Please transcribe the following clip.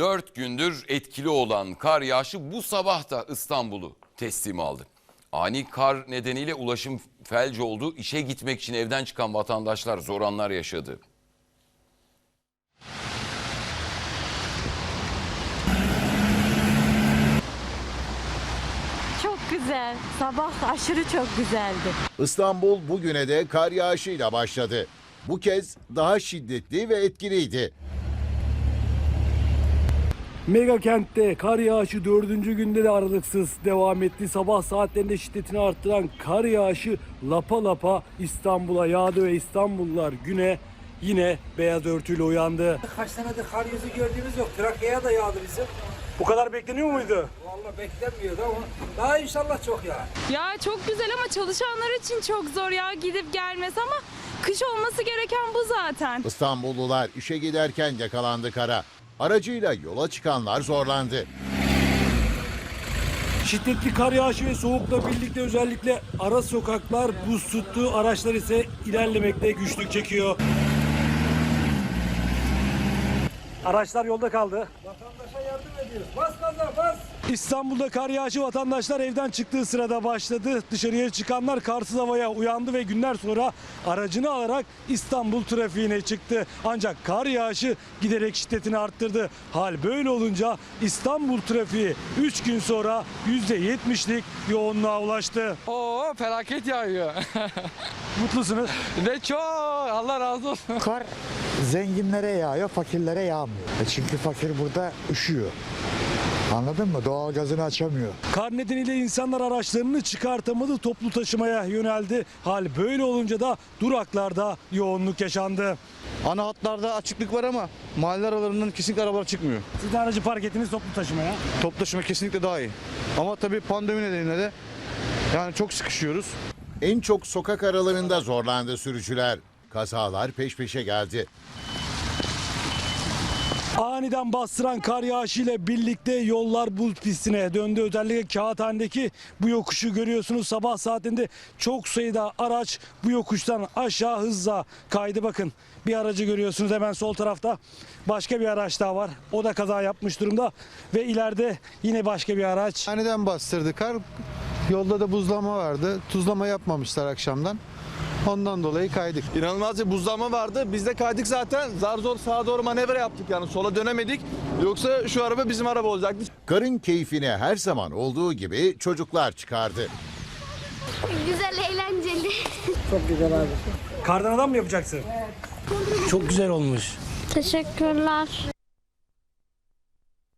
Dört gündür etkili olan kar yağışı bu sabah da İstanbul'u teslim aldı. Ani kar nedeniyle ulaşım felç oldu. İşe gitmek için evden çıkan vatandaşlar zor anlar yaşadı. Çok güzel. Sabah aşırı çok güzeldi. İstanbul bugüne de kar yağışıyla başladı. Bu kez daha şiddetli ve etkiliydi. Mega kentte kar yağışı dördüncü günde de aralıksız devam etti. Sabah saatlerinde şiddetini arttıran kar yağışı lapa lapa İstanbul'a yağdı ve İstanbullular güne yine beyaz örtüyle uyandı. Kaç senedir kar yüzü gördüğümüz yok. Trakya'ya da yağdı bizim. Bu kadar bekleniyor muydu? Vallahi beklenmiyordu ama daha inşallah çok yağar. Ya çok güzel ama çalışanlar için çok zor ya gidip gelmesi ama kış olması gereken bu zaten. İstanbullular işe giderken yakalandı kara. Aracıyla yola çıkanlar zorlandı. Şiddetli kar yağışı ve soğukla birlikte özellikle ara sokaklar buz tuttu. Araçlar ise ilerlemekte güçlük çekiyor. Araçlar yolda kaldı. Vatandaşa yardım ediyoruz. Bas gaza bas. İstanbul'da kar yağışı vatandaşlar evden çıktığı sırada başladı. Dışarıya çıkanlar karsız havaya uyandı ve günler sonra aracını alarak İstanbul trafiğine çıktı. Ancak kar yağışı giderek şiddetini arttırdı. Hal böyle olunca İstanbul trafiği 3 gün sonra %70'lik yoğunluğa ulaştı. Oo felaket yağıyor. Mutlusunuz. ne çok Allah razı olsun. Kar zenginlere yağıyor, fakirlere yağmıyor. E çünkü fakir burada üşüyor. Anladın mı? Doğal gazını açamıyor. Kar nedeniyle insanlar araçlarını çıkartamadı, toplu taşımaya yöneldi. Hal böyle olunca da duraklarda yoğunluk yaşandı. Ana hatlarda açıklık var ama mahalle aralarından kesinlikle arabalar çıkmıyor. Siz de aracı park ettiniz toplu taşımaya. Top taşıma kesinlikle daha iyi. Ama tabii pandemi nedeniyle de yani çok sıkışıyoruz. En çok sokak aralarında zorlandı sürücüler. Kazalar peş peşe geldi. Aniden bastıran kar yağışıyla birlikte yollar buz pistine döndü. Özellikle Kağıthane'deki bu yokuşu görüyorsunuz. Sabah saatinde çok sayıda araç bu yokuştan aşağı hızla kaydı. Bakın bir aracı görüyorsunuz hemen sol tarafta. Başka bir araç daha var. O da kaza yapmış durumda. Ve ileride yine başka bir araç. Aniden bastırdı kar. Yolda da buzlama vardı. Tuzlama yapmamışlar akşamdan. Ondan dolayı kaydık. İnanılmaz bir buzlanma vardı. Biz de kaydık zaten. Zar zor sağa doğru manevra yaptık yani sola dönemedik. Yoksa şu araba bizim araba olacaktı. Karın keyfine her zaman olduğu gibi çocuklar çıkardı. Güzel, eğlenceli. Kardan adam mı yapacaksın? Çok güzel olmuş. Teşekkürler.